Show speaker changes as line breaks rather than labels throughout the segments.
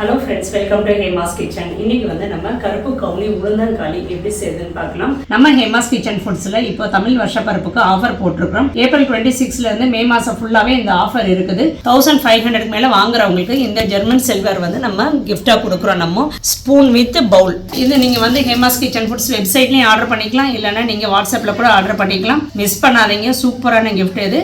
Hello friends welcome to Hema's kitchen இன்னைக்கு வந்து நம்ம கருப்பு கவுனி உளுந்தங்காளி எப்படி செய்யுதுன்னு பார்க்கலாம். நம்ம ஹேமாஸ் கிச்சன் ஃபுட்ஸில் இப்போ தமிழ் வருஷ பருப்புக்கு ஆஃபர் போட்டிருக்கிறோம். ஏப்ரல் டுவெண்ட்டி சிக்ஸ்ல இருந்து மே மாதம் ஃபுல்லாவே இந்த ஆஃபர் இருக்குது. தௌசண்ட் ஃபைவ் ஹண்ட்ரட் மேலே வாங்குறவங்களுக்கு இந்த ஜெர்மன் சில்வர் வந்து நம்ம கிஃப்டா கொடுக்குறோம் நம்ம. ஸ்பூன் வித் பவுல் இது நீங்கள் வந்து ஹேமாஸ் கிச்சன் ஃபுட்ஸ் வெப்சைட்லயும் ஆர்டர் பண்ணிக்கலாம். இல்லைன்னா நீங்கள் வாட்ஸ்அப்பில் கூட ஆர்டர் பண்ணிக்கலாம். மிஸ் பண்ணாதீங்க. சூப்பரான கிஃப்ட் இது.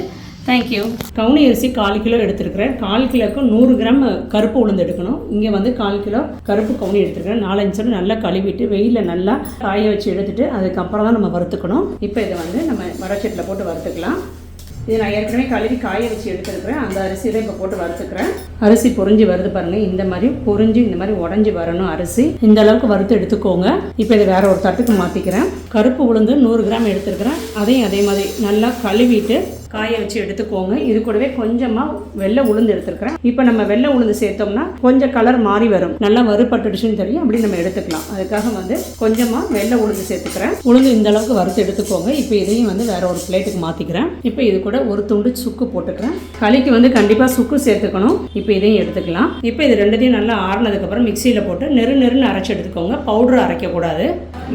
தேங்க்யூ கவுனி அரிசி கால் கிலோ எடுத்துருக்கிறேன். கால் கிலோக்கு நூறு கிராம் கருப்பு உளுந்து எடுக்கணும். இங்கே வந்து கால் கிலோ கருப்பு கவுனி எடுத்துருக்கிறேன். நாலஞ்சு சொல்லி நல்லா கழுவிட்டு வெயிலில் நல்லா காய வச்சு எடுத்துட்டு அதுக்கப்புறம் தான் நம்ம வறுத்துக்கணும். இப்போ இதை வந்து நம்ம வரச்சட்டில் போட்டு வறுத்துக்கலாம். இது நான் ஏற்கனவே கழுவி காய வச்சு எடுத்துருக்கிறேன். அந்த அரிசி தான் இப்போ போட்டு வறுத்துக்கிறேன். அரிசி பொறிஞ்சு வருது பாருங்கள் இந்த மாதிரி பொறிஞ்சு இந்த மாதிரி உடஞ்சி வரணும் அரிசி. இந்த அளவுக்கு வறுத்து எடுத்துக்கோங்க. இப்போ இதை வேற ஒரு தட்டுக்கு மாற்றிக்கிறேன் கருப்பு உளுந்து நூறு கிராம் எடுத்துருக்கிறேன். அதையும் அதே மாதிரி நல்லா கழுவிட்டு காய வச்சு எடுத்துக்கோங்க. இது கூடவே கொஞ்சமாக வெள்ளை உளுந்து எடுத்துருக்கிறேன். இப்போ நம்ம வெள்ளை உளுந்து சேர்த்தோம்னா கொஞ்சம் கலர் மாறி வரும். நல்லா வறுபட்டுடுச்சுன்னு தெரியும். அப்படி நம்ம எடுத்துக்கலாம். அதுக்காக வந்து கொஞ்சமாக வெள்ளை உளுந்து சேர்த்துக்கிறேன். உளுந்து இந்த அளவுக்கு வறுத்து எடுத்துக்கோங்க. இப்போ இதையும் வந்து வேற ஒரு பிளேட்டுக்கு மாற்றிக்கிறேன் இப்போ இது கூட ஒரு துண்டு சுக்கு போட்டுக்கிறேன். களிக்கு வந்து கண்டிப்பாக சுக்கு சேர்த்துக்கணும். இப்போ இதையும் எடுத்துக்கலாம். இப்போ இது ரெண்டுத்தையும் நல்லா ஆறுனதுக்கப்புறம் மிக்சியில் போட்டு நெரு நெருன்னு அரைச்சி எடுத்துக்கோங்க. பவுடர் அரைக்கக்கூடாது.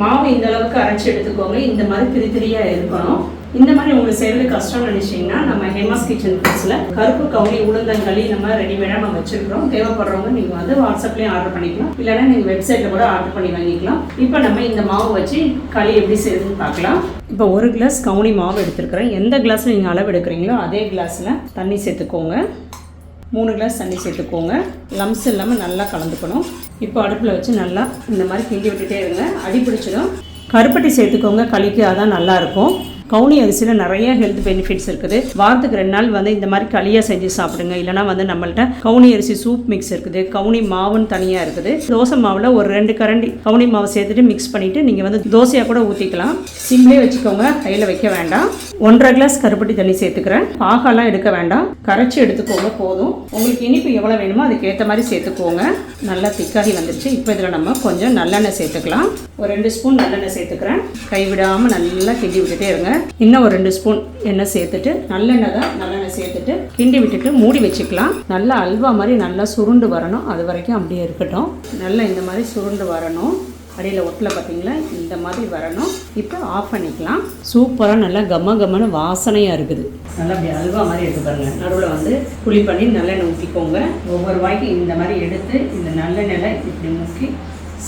மாவு இந்த அளவுக்கு அரைச்சி எடுத்துக்கோங்க. இந்த மாதிரி திரி திரியாக இருக்கணும். இந்த மாதிரி உங்களுக்கு செய்யறது கஷ்டம் நினைச்சீங்கன்னா நம்ம ஹேமாஸ் கிச்சன் ஃபுட்ஸில் கருப்பு கவுனி உளுந்தங்களி நம்ம ரெடிமேடாக நம்ம வச்சிருக்கிறோம். தேவைப்படுறவங்க நீங்கள் வந்து வாட்ஸ்அப்லேயும் ஆர்டர் பண்ணிக்கலாம். இல்லைன்னா நீங்கள் வெப்சைட்டில் கூட ஆர்டர் பண்ணி வாங்கிக்கலாம். இப்போ நம்ம இந்த மாவு வச்சு களி எப்படி செய்யுதுன்னு பார்க்கலாம். இப்போ ஒரு கிளாஸ் கவுனி மாவு எடுத்துருக்குறேன். எந்த கிளாஸில் நீங்கள் அளவு எடுக்கிறீங்களோ அதே கிளாஸில் தண்ணி சேர்த்துக்கோங்க. மூணு கிளாஸ் தண்ணி சேர்த்துக்கோங்க. லம்ஸ் இல்லாமல் நல்லா கலந்துக்கணும். இப்போ அடுப்பில் வச்சு நல்லா இந்த மாதிரி கிண்டி விட்டுட்டே இருங்க. அடி பிடிச்சிடும். கருப்பட்டி சேர்த்துக்கோங்க. களிக்கு அதான் நல்லாயிருக்கும் கவுனி அரிசியில் நிறைய ஹெல்த் பெனிஃபிட்ஸ் இருக்குது. வாரத்துக்கு ரெண்டு நாள் வந்து இந்த மாதிரி களியாக செஞ்சு சாப்பிடுங்க. இல்லைனா வந்து நம்மள்ட்ட கவுனி அரிசி சூப் மிக்ஸ் இருக்குது. கவுனி மாவுன்னு தனியாக இருக்குது. தோசை மாவில் ஒரு ரெண்டு கரண்டி கவுனி மாவு சேர்த்துட்டு மிக்ஸ் பண்ணிவிட்டு நீங்கள் வந்து தோசையாக கூட ஊற்றிக்கலாம் சிம்லே வச்சுக்கோங்க. கையில் வைக்க வேண்டாம். ஒன்றரை கிளாஸ் கருப்பட்டி தண்ணி சேர்த்துக்கிறேன். பாகெல்லாம் எடுக்க வேண்டாம். கரைச்சி எடுத்துக்கோங்க போதும். உங்களுக்கு இனிப்பு எவ்வளோ வேணுமோ அதுக்கேற்ற மாதிரி சேர்த்துக்கோங்க. நல்லா திக்காகி வந்துருச்சு. இப்போ இதில் நம்ம கொஞ்சம் நல்லெண்ணெய் சேர்த்துக்கலாம். ஒரு ரெண்டு ஸ்பூன் நல்லெண்ணெய் சேர்த்துக்கிறேன். கைவிடாமல் நல்லா கிண்டி விட்டுட்டே இருங்க. இன்னும் ஒரு ரெண்டு ஸ்பூன் எண்ணெய் சேர்த்துட்டு நல்லெண்ணெய் தான் நல்லெண்ணெய் சேர்த்துட்டு கிண்டி விட்டுட்டு மூடி வச்சுக்கலாம். நல்லா அல்வா மாதிரி நல்லா சுருண்டு வரணும். அது வரைக்கும் அப்படியே இருக்கட்டும். நல்லா இந்த மாதிரி சுருண்டு வரணும். அடியில் ஒட்டில் பார்த்தீங்களா இந்த மாதிரி வரணும். இப்போ ஆஃப் பண்ணிக்கலாம். சூப்பராக நல்லா கம்ம கம்மனு வாசனையாக இருக்குது. நல்லா அப்படி அல்வா மாதிரி எடுத்து பாருங்க. நடுவில் வந்து புளி பண்ணி நல்லெண்ணெய் ஊற்றிக்கோங்க ஒவ்வொரு வாய்க்கும் இந்த மாதிரி எடுத்து இந்த நல்லெண்ணெயில் இப்படி முக்கி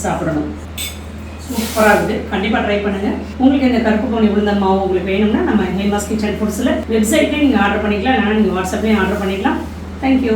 சாப்பிடணும். சூப்பராக இருக்குது கண்டிப்பாக ட்ரை பண்ணுங்கள் உங்களுக்கு இந்த கருப்பு கோணி உளுந்த மாவு உங்களுக்கு வேணும்னா நம்ம ஹேமாஸ் கிச்சன் ஃபுட்ஸில் வெப்சைட்லேயும் நீங்கள் ஆர்டர் பண்ணிக்கலாம். இல்லைனா நீங்கள் வாட்ஸ்அப்லேயும் ஆர்டர் பண்ணிக்கலாம். தேங்க்யூ